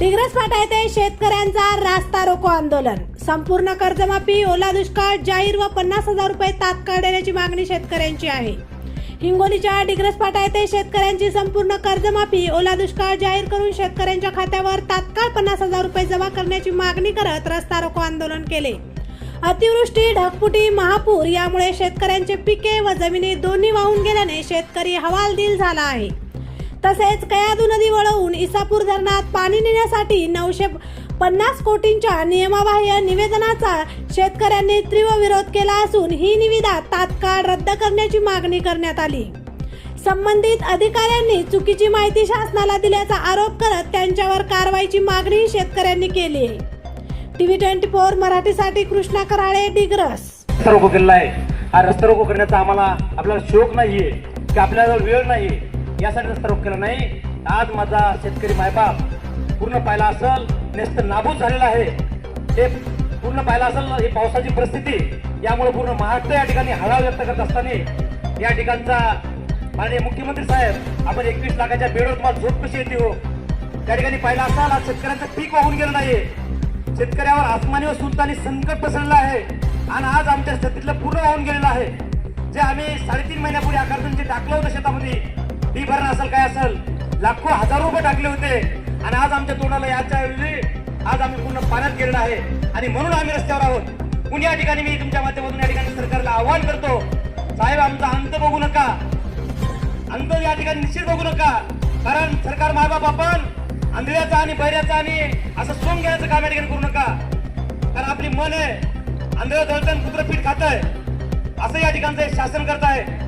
डिग्रस फाटा येथे शेतकऱ्यांचा रास्ता रोको आंदोलन. संपूर्ण कर्जमाफी ओला दुष्काळ जाहीर व पन्नास हजार रुपये तात्काळ देण्याची मागणी शेतकऱ्यांची आहे. हिंगोलीच्या डिग्रस फाटा येथे शेतकऱ्यांची संपूर्ण कर्जमाफी ओला दुष्काळ जाहीर करून शेतकऱ्यांच्या खात्यावर तात्काळ पन्नास हजार रुपये जमा करण्याची मागणी करत रस्ता रोको आंदोलन केले. अतिवृष्टी ढगफुटी महापूर यामुळे शेतकऱ्यांचे पिके व जमिनी दोन्ही वाहून गेल्याने शेतकरी हवालदिल झाला आहे. तसेच कयादू नदी वळवून इसापूर धरणात पाणी नेण्यासाठी नऊशे पन्नास कोटींच्या नियमाबाह्य निवेदनाचा शेतकऱ्यांनी तीव्र विरोध केला असून ही निविदा तात्काळ रद्द करण्याची मागणी करण्यात आली. संबंधित अधिकाऱ्यांनी चुकीची माहिती शासनाला दिल्याचा आरोप करत त्यांच्यावर कारवाईची मागणी शेतकऱ्यांनी केली टी टीव्ही ट्वेंटी फोर मराठीसाठी कृष्णा कराळे डिग्रस रस्ता रोको केलेला आहे. हा रस्ता रोको करण्याचा आम्हाला आपल्याला शोक नाहीये. की आपल्याला वेळ नाहीये. यासाठी रस्ता रोख केला नाही. आज माझा शेतकरी मायबाप पूर्ण पाहिला असल नेस्त नाबूद झालेला आहे. हे पूर्ण पाहिला असेल ही पावसाची परिस्थिती. यामुळे पूर्ण महाराष्ट्र या ठिकाणी हळाव व्यक्त करत असताना या ठिकाणचा माननीय मुख्यमंत्री साहेब आपण एकवीस लाखाच्या बेडवर तुम्हाला झोप कशी येते हो? त्या ठिकाणी पाहिला असाल आज शेतकऱ्यांचं पीक वाहून गेलं नाहीये. शेतकऱ्यावर आसमानी व सुलतानी संकट पसरलं आहे. आणि आज आमच्या शेतीतलं पूर्ण वाहून गेलेलं आहे. जे आम्ही साडेतीन महिन्यापूर्वी आकारतून जे टाकलं होतं शेतामध्ये फी भरणं असेल काय असेल? लाखो हजार रुपये टाकले होते. आणि आज आमच्या तोंडाला याच्या ऐवजी आज आम्ही पूर्ण पाण्यात गेलेलो आहे. आणि म्हणून आम्ही रस्त्यावर आहोत. म्हणून या ठिकाणी मी तुमच्या माध्यमातून या ठिकाणी सरकारला आवाहन करतो. साहेब आमचा अंत बघू नका. अंत या ठिकाणी निश्चित बघू नका. कारण सरकार मायबाप आपण. आंधळ्याचा आणि बैऱ्याचा आणि असं सोंग घ्यायचं काम या ठिकाणी करू नका. कारण आपली मन आहे. आंधळ जळतन कुत्र पीठ खात आहे असं या ठिकाणचं शासन करत आहे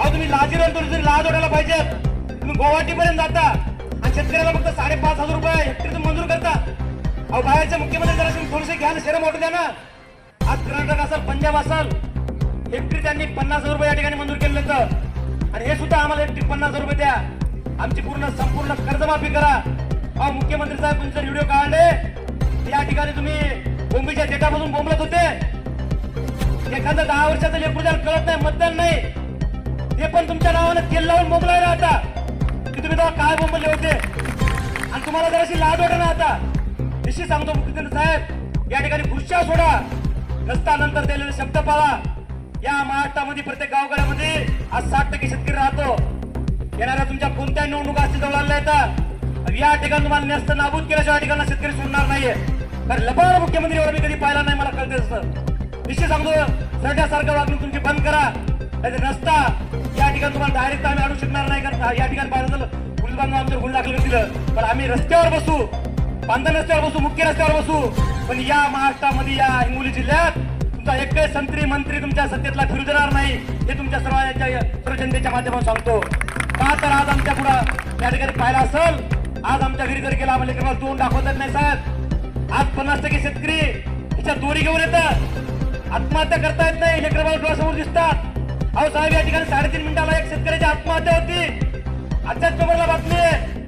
अहो तुम्ही लाजीवर तुम्ही लाज ओढायला पाहिजेत तुम्ही गुवाहाटीपर्यंत जाता आणि शेतकऱ्याला फक्त साडेपाच हजार रुपये हेक्टरी मंजूर करता. अहो बाहेरचे मुख्यमंत्री जरा तुम्ही थोडेसे घ्या ना शरम वाटू द्या ना. आज कर्नाटक असाल पंजाब असाल हेक्टरी त्यांनी पन्नास हजार रुपये या ठिकाणी मंजूर केलं होतं. आणि हे सुद्धा आम्हाला हेक्टरी पन्नास हजार रुपये द्या. आमची पूर्ण संपूर्ण कर्जमाफी करा. अहो मुख्यमंत्री साहेब तुमचे व्हिडिओ काढले या ठिकाणी तुम्ही बोंबीच्या डेटामधून बोंबलत होते. एखादं दहा वर्षाचं लेकरू कळत नाही मतदान नाही. तुमच्या नावानं तेल लावून बोंबलाय ना आता. की तुम्ही तेव्हा काय बोंबले होते? आणि तुम्हाला जराशी लाज वाटत ना आता निश्चित सांगतो मुख्यमंत्री साहेब या ठिकाणी खुर्च्या सोडा. नसतानंतर दिलेले शब्द पाळा. या महाराष्ट्रामध्ये प्रत्येक गावगाड्यामध्ये आज साठ टक्के शेतकरी राहतो. येणाऱ्या तुमच्या कोणत्या निवडणुका असतील जवळ आल्या येतात या ठिकाणी तुम्हाला न्यस्त नाबूद केल्याशिवाय या ठिकाणी शेतकरी सोडणार नाहीये. कारण लबाड मुख्यमंत्रीवर मी कधी पाहिला नाही मला कळते असतं निश्चित सांगतो सरण्यासारखं वागणूक तुमची बंद करा. नाहीतर नसता या ठिकाणी तुम्हाला डायरेक्ट आम्ही आणू शकणार नाही कारण या ठिकाणी पाहिलं तर पोलीस बांधव आमच्यावर गुन्हा दाखल दिलं. पण आम्ही रस्त्यावर बसू. बांधण रस्त्यावर बसू मुख्य रस्त्यावर बसू. पण या महाराष्ट्रामध्ये या हिंगोली जिल्ह्यात तुमचा एकही संत्री मंत्री तुमच्या सत्तेतला फिरू देणार नाही हे तुमच्या सर्वांच्या सर्व जनतेच्या माध्यमातून सांगतो. का तर आज आमच्या पुढं या ठिकाणी पाहिलं असेल? आज आमच्या घरी जर गेला आम्हाला लेकराला तोंड दाखवत नाही साहेब. आज पन्नास टक्के शेतकरी तिच्या दोरी घेऊन येतात. आत्महत्या करता येत नाही लेकराला डोळ्यासमोर दिसतात. अहो साहेब या ठिकाणी साडेतीन मिनिटाला एक शेतकऱ्याची आत्महत्या होती. आजच्याच पेपरला बातमी आहे.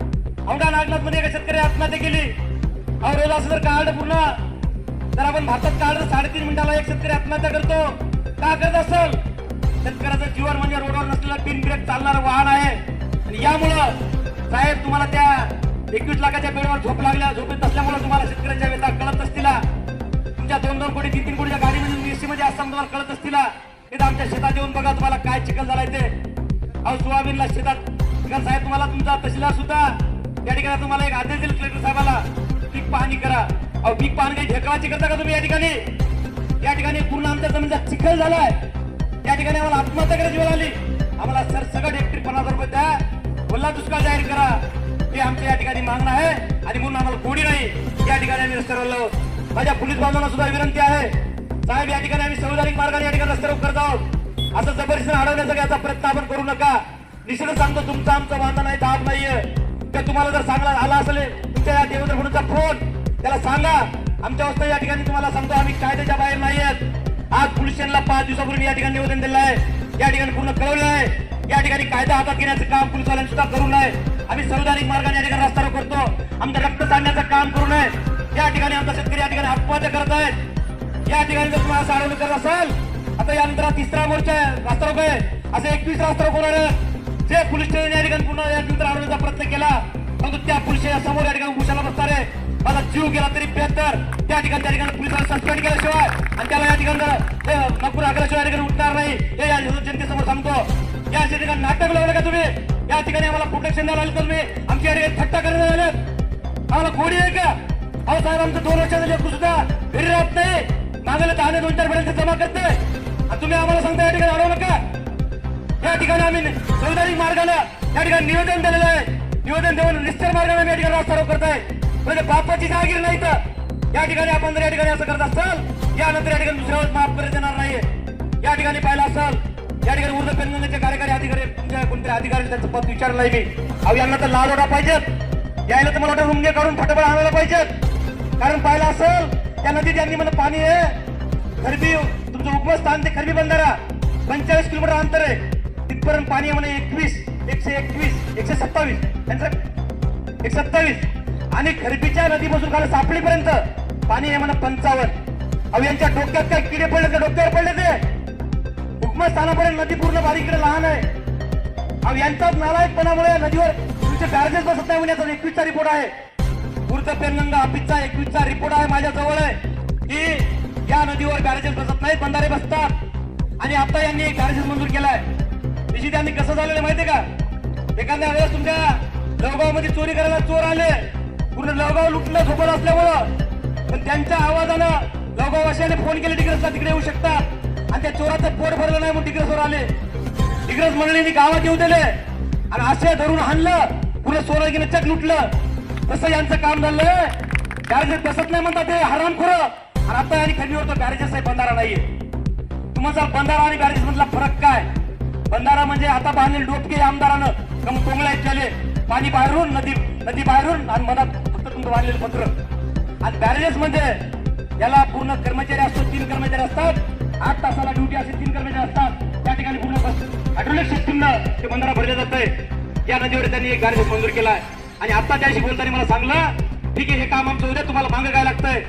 औंढा नागनाथमध्ये एका शेतकरी आत्महत्या केली. अहो रोज असं जर कार्ड पूर्ण जर आपण भारतात काढलं साडेतीन मिनिटाला एक शेतकरी आत्महत्या करतो. का करत असेल? शेतकऱ्याचं जीवन म्हणजे रोडवर नसलेलं पिन ब्रेक चालणारं वाहन आहे. आणि यामुळं साहेब तुम्हाला त्या एकवीस लाखाच्या बेडवर झोप लागल्या. झोपेत नसल्यामुळे तुम्हाला शेतकऱ्यांच्या वेता कळत असतील तुमच्या दोन दोन कोटी तीन तीन कोटीच्या गाडीमध्ये एसी मध्ये असताना तुम्हाला कळत असतील आमच्या शेतात येऊन बघा तुम्हाला काय चिखल झालाय ते. अहो सोयाबीनला शेतात चिखल साहेब तुम्हाला तुमचा तहसीलदार सुद्धा. या ठिकाणी तुम्हाला एक आदेश देईल कलेक्टर साहेबाला. पीक पाहणी करा. अहो पीक पाहणी काही ढेकळाची करता का तुम्ही या ठिकाणी? या ठिकाणी पूर्ण आमच्या जमीनचा चिखल झालाय. या ठिकाणी आम्हाला आत्महत्या करायची वेळ आली. आम्हाला सर सगळं हेक्टरी पन्नास रुपये द्या. ओला दुष्काळ जाहीर करा. हे आमच्या या ठिकाणी मागणं आहे. आणि म्हणून आम्हाला कोणी नाही. या ठिकाणी आम्ही रस्त्यावर माझ्या पोलीस बांधवांना सुद्धा विनंती आहे. साहेब या ठिकाणी आम्ही संविधानिक मार्गाने या ठिकाणी रस्त्यावर करत आहोत. असं जबरदस्ती अडवण्याचा याचा प्रयत्न आपण करू नका. निश्चितच सांगतो तुमचं आमचं वांधा नाही दाब नाहीये. ते तुम्हाला जर चांगला आला असेल तुमच्या या देवेंद्र फडणवीसचा फोन त्याला सांगा. आमच्या अवस्था या ठिकाणी तुम्हाला सांगतो आम्ही कायद्याच्या बाहेर नाहीयेत आज पोलीस स्टेशनला पाच दिवसापूर्वी या ठिकाणी निवेदन दिलं आहे. या ठिकाणी पूर्ण कळवलं आहे. या ठिकाणी कायदा हातात घेण्याचं काम पोलिसवाल्यांनी सुद्धा करू नये. आम्ही संविधानिक मार्गाने या ठिकाणी रस्ता करतो आमचं रक्त सांडण्याचं काम करू नये. या ठिकाणी आमचा शेतकरी या ठिकाणी आत्महत्या करत आहेत. या ठिकाणी जर तुम्हाला असं करत असाल आता यानंतर तिसरा मोर्चा आहे आहे. असे एकवीस रस्ता होणार जे पोलीस स्टेशन या ठिकाणी पुन्हा या नंतर अडवण्याचा प्रयत्न केला परंतु त्या पोलीस समोर या ठिकाणी उशाला बसणार आहे. जीव गेला तरी बेहतर. त्या ठिकाणी त्या ठिकाणी पोलिसांना सस्पेंड केल्याशिवाय आणि त्याला या ठिकाणी नागपूर नोकरी या ठिकाणी उठणार नाही. हे या जनतेसमोर सांगतो. या ठिकाणी नाटक लावलं का तुम्ही? या ठिकाणी आम्हाला प्रोटेक्शन द्यायला आलं तुम्ही? आमची या ठिकाणी थट्टा करण्यात आम्हाला गोडी आहे का? अहो साहेब आमचं दोन वर्षाचं लेकरू सुद्धा घरी राहत नाही. मागायला दहा दोन चार पर्यंत जमा करते तुम्ही आम्हाला सांगता या ठिकाणी अडवू नका या ठिकाणी आम्ही संविधानिक मार्गाला या ठिकाणी निवेदन दिलेलं आहे. निवेदन देऊन निश्चित मार्गाने आम्ही या ठिकाणी रस्ता रोक करताय. म्हणजे बापाची जागीर नाही तर. या ठिकाणी आपण जर या ठिकाणी असं करत असाल यानंतर या ठिकाणी दुसऱ्यावर माफ करत येणार नाहीये. या ठिकाणी पाहिलं असाल या ठिकाणी ऊर्जा पेनगंगाचे कार्यकारी अधिकारी तुमच्या कोणत्या अधिकारी त्यांचं पद विचारलं नाही मी. अहो यांना तर लाल ओढा पाहिजेत. यायला तर मला वाटतं रुंगे काढून फटाफट आणायला पाहिजेत. कारण पाहिलं असेल त्या नदीत यांनी मला पाणी आहे. खरबी तुमचं उपस्थान ते खरबी बंधारा. पंचेचाळीस किलोमीटर अंतर आहे. तिथपर्यंत पाणी आहे म्हणे एकवीस एकशे एकवीस एकशे सत्तावीस. त्यांचं एक सत्तावीस. आणि खरबीच्या नदीपासून खाली सापडीपर्यंत पाणी आहे म्हणा पंचावन्न. अहो यांच्या डोक्यात काय किडे पडले ते? डोक्यावर पडले ते? उपमस्थानापर्यंत नदी पूर्ण बारीकडे लहान आहे. अहो यांचाच नालायकपणामुळे नदीवर तुमचे बॅरेजेस बसत नाही म्हणजे याचा एकवीसचा रिपोर्ट आहे. पुरतं पेनगंगा ऑफिसचा एकवीसचा रिपोर्ट आहे माझ्या जवळ आहे. की या नदीवर बॅरेजेस बसत नाहीत बंधारे बसतात. आणि आता यांनी एक बॅरेजेस मंजूर केलाय. निश्चित त्यांनी कसं झालेलं माहितीये का? एखाद्या वेळेस तुमच्या लवगावमध्ये चोरी करायला चोर आले. पूर्ण लवगाव लुटलं झोपत असल्यामुळं पण त्यांच्या आवाजानं लवगाववासियाने फोन केले डिग्रजला तिकडे येऊ शकतात आणि त्या चोराचं पोट भरलं नाही म्हणून डिग्रजवर आले. डिग्रज मंडळींनी गावात येऊ दिले. आणि असे धरून हाणलं. पुढे सोनं गेलं चक लुटलं. तसं यांचं काम झालंय. बॅरेजेस बसत नाही म्हणतात ते हराम आणि आता आणि खंडीवर तो बॅरेजेस आहे बंधारा नाहीये. तुम्हाला बंधारा आणि बॅरेजेस मधला फरक काय? बंधारा म्हणजे आता बांधलेले डोबके आमदारानं. कम कोंगळ्या केले पाणी बाहेरून नदी नदी बाहेरून आणि मनात फक्त तुमचं बांधलेलं पत्र. आणि बॅरेजेस म्हणजे याला पूर्ण कर्मचारी असतो तीन कर्मचारी असतात. आठ तासाला ड्युटी असे तीन कर्मचारी असतात. त्या ठिकाणी पूर्ण बस हायड्रोलिक सिस्टीमनं ते बंधारा भरले जात आहे या नदीवर त्यांनी एक गार्जेस मंजूर केलाय. आणि आता त्याशी बोलताना मला सांगलं ठीक आहे हे काम आमचं उद्या तुम्हाला मागं काय लागतंय.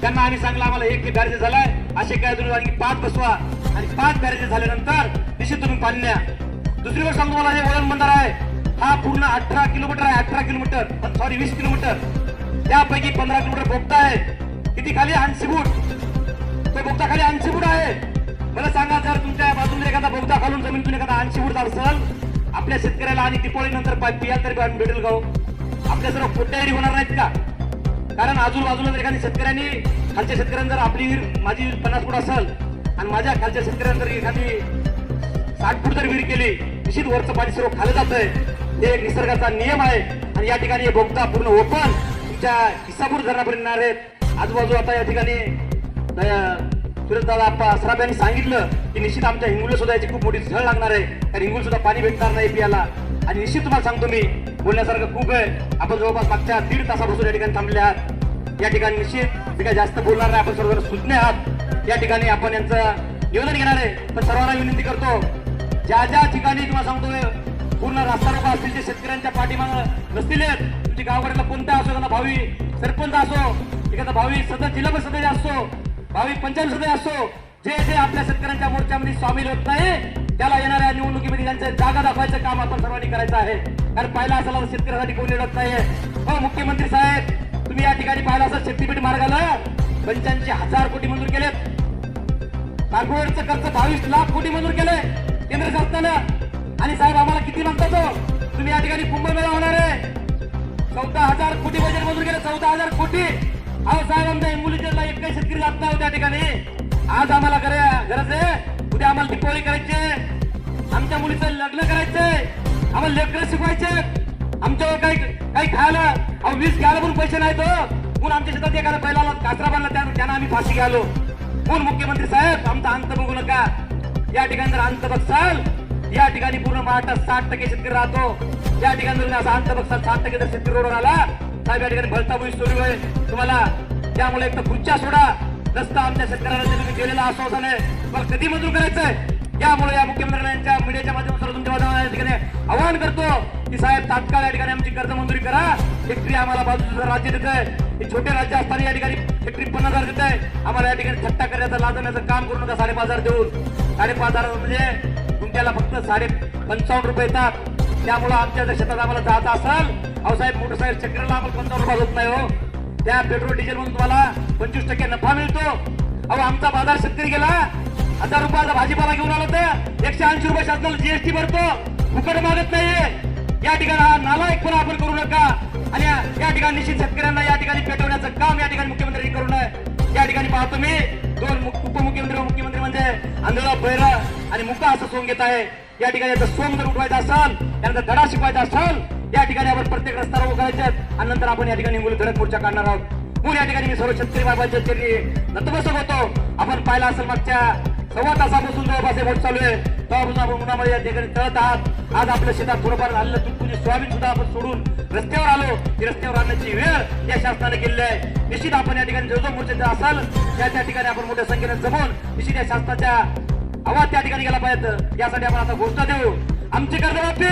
त्यांना आम्ही सांगलं आम्हाला एक हे बॅरेजेस झालाय असे काय तुम्ही आणखी पाच बसवा. आणि पाच बॅरेजेस झाल्यानंतर निश्चित तुम्ही पाणी न्या. दुसरी गोष्ट सांगतो मला हे वळण बंधारा आहे. हा पूर्ण अठरा किलोमीटर आहे अठरा किलोमीटर. सॉरी वीस किलोमीटर. त्यापैकी पंधरा किलोमीटर बोगता आहे. किती खाली? ऐंशी फूट. तो बोगता खाली ऐंशी फूट आहे. मला सांगा जर तुमच्या बाजूने एखादा बोगता खालून तुम्ही एखादा ऐंशी फूट असेल आपल्या शेतकऱ्याला आणि दिपोळी नंतर पिया तरी भेटेल गाऊ आपल्या सर्व कोट्यावरी होणार नाहीत का? कारण आजूबाजूला जर एखाद्या शेतकऱ्यांनी खालच्या शेतकऱ्यांनी जर आपली विहीर माझी पन्नास फूट असेल आणि माझ्या खालच्या शेतकऱ्यांनी जर एखादी साठ फूट जर विहीर केली निश्चित वरचं पाणी सर्व खालं जातंय. हे एक निसर्गाचा नियम आहे आणि या ठिकाणी हे बोगदा पूर्ण ओपन तुमच्या किस्सापूर धरणापर्यंत येणार आहेत. आजूबाजू आता या ठिकाणी सुरेशदादा आप्पा यांनी सांगितलं की निश्चित आमच्या हिंगोली सुद्धा याची खूप मोठी झळ लागणार आहे. कारण हिंगोली सुद्धा पाणी भेटणार नाही पियाला. आणि निश्चित तुम्हाला सांगतो मी बोलण्यासारखं खूप आहे. आपण जवळपास मागच्या दीड तासापासून या ठिकाणी थांबले आहात. या ठिकाणी निश्चित मी काय जास्त बोलणार नाही. आपण सर्व सुज्ञ आहात. या ठिकाणी आपण यांचं निवेदन घेणार आहे. पण सर्वांना विनंती करतो ज्या ज्या ठिकाणी तुम्हाला सांगतोय पूर्ण रास्ता रोपा असतील जे शेतकऱ्यांच्या पाठीमाग नसतील तुमची गावकऱ्याला कोणता असो एखादा भावी सरपंच असो एखादा भावी सदस्य जिल्हा परिषद सदस्य असो भावी पंचायत सदस्य असो जे जे आपल्या शेतकऱ्यांच्या मोर्चामध्ये सामील होत नाही त्याला येणाऱ्या निवडणुकीमध्ये त्यांचं जागा दाखवायचं काम आपण सर्वांनी करायचं आहे. कारण पाहिला असाल तर शेतकऱ्यासाठी कोणी लढत नाहीये. हो मुख्यमंत्री साहेब तुम्ही या ठिकाणी पाहिलं असेल शेतीपीठ मार्गाला? पंच्याऐंशी हजार कोटी मंजूर केलेत. कॉर्पोरेटचं खर्च बावीस लाख कोटी मंजूर केले केंद्र शासनानं. आणि साहेब आम्हाला किती म्हणतात तो? तुम्ही या ठिकाणी कुंभमेळा होणार आहे. चौदा हजार कोटी बजेट मंजूर केलं चौदा हजार कोटी. अहो साहेब आमच्या हिंगोलीला एक काही शेतकरी जात नाही हो त्या ठिकाणी. आज आम्हाला गरज गरज आहे. उद्या आम्हाला दिपावली करायची आमच्या मुलीचं लग्न करायचंय. आम्हाला लेकर शिकवायचे. आमच्यावर काही काही खायला अहो वीज घ्यायला पण पैसे नाहीत तो म्हणून आमच्या शेतात एखादा पहिला कासरा बांधला त्या- त्यांना आम्ही फाशी घ्यालो. कोण मुख्यमंत्री साहेब आमचा अंत बघू नका. या ठिकाणी जर अंत बघसाल या ठिकाणी पूर्ण महाराष्ट्रात साठ टक्के शेतकरी राहतो. या ठिकाणी जर असा अंत बघसाल साठ टक्के जर शेतकरी रोडवर आला साहेब या ठिकाणी भलताबुई सुरू आहे. तुम्हाला त्यामुळे एक तर खुर्च्या सोडा. रस्ता आमच्या शेतकऱ्याला तुम्ही केलेला आश्वासन आहे. मला कधी मंजूर करायचंय? यामुळे या मुख्यमंत्र्यांच्या मीडियाच्या माध्यमातून तुमच्या माध्यमातून या ठिकाणी आवाहन करतो की साहेब तात्काळ या ठिकाणी आमची कर्ज मंजुरी करा. फॅक्टरी आम्हाला बाजूचं राज्य देत आहे हे छोटे राज्य असताना या ठिकाणी फॅक्टरी पन्नास हजार देत आहे आम्हाला या ठिकाणी थट्टा करण्याचं लाजवण्याचं काम करू नका साडेपाच हजार देऊन. साडेपाच हजार म्हणजे तुमच्याला फक्त साडे पंचावन्न रुपये येतात. त्यामुळं आमच्या जर शेतात आम्हाला जायचं असाल अहो साहेब मोटरसायकल चक्राला आम्हाला पंचावन्न रुपये होत नाही हो. त्या पेट्रोल डिझेल म्हणून तुम्हाला पंचवीस टक्के नफा मिळतो. अहो आमचा बाजार शेतकरी गेला हजार रुपयाचा भाजीपाला घेऊन आलो तर एकशे ऐंशी रुपये शासनाला जीएसटी भरतो. फुकट मागत नाहीये. या ठिकाणी हा नालायकपणा आपण करू नका. आणि या ठिकाणी निश्चित शेतकऱ्यांना या ठिकाणी पेटवण्याचं काम या ठिकाणी मुख्यमंत्र्यांनी करू नये. या ठिकाणी पाहतो मी दोन उपमुख्यमंत्री व मुख्यमंत्री म्हणजे आंधळा बैरा आणि मुका असं सोंग घेत आहे. या ठिकाणी याचं सोंग जर उठवायचं असाल त्यानंतर धडा शिकवायचा असाल या ठिकाणी आपण प्रत्येक रस्त्यावर उभारायचे आणि नंतर आपण या ठिकाणी हिंगोली धडक मोर्चा काढणार आहोत. म्हणून या ठिकाणी मी सर्व शेतकरी बाबाच्या चरणी नतमस्तक होतो. आपण पाहिला असेल मागच्या सव्वा तासापासून जवळपास हे बोट चालू आहे. तेव्हापासून आपण उन्हामध्ये या ठिकाणी तळत आहात. आज आपल्या शेतात थोडंफार आलेलं तुटपुंजी सोयाबीन सुद्धा आपण सोडून रस्त्यावर आलो. ती रस्त्यावर आणण्याची वेळ या शासनाने केलेली आहे. निश्चित आपण या ठिकाणी जो जो मोर्चाचे असाल त्या त्या ठिकाणी आपण मोठ्या संख्येने जमून निश्चित या शासनाच्या आवाज त्या ठिकाणी गेला पाहिजे. यासाठी आपण आता घोषणा देऊ. आमची कर्जमाफी!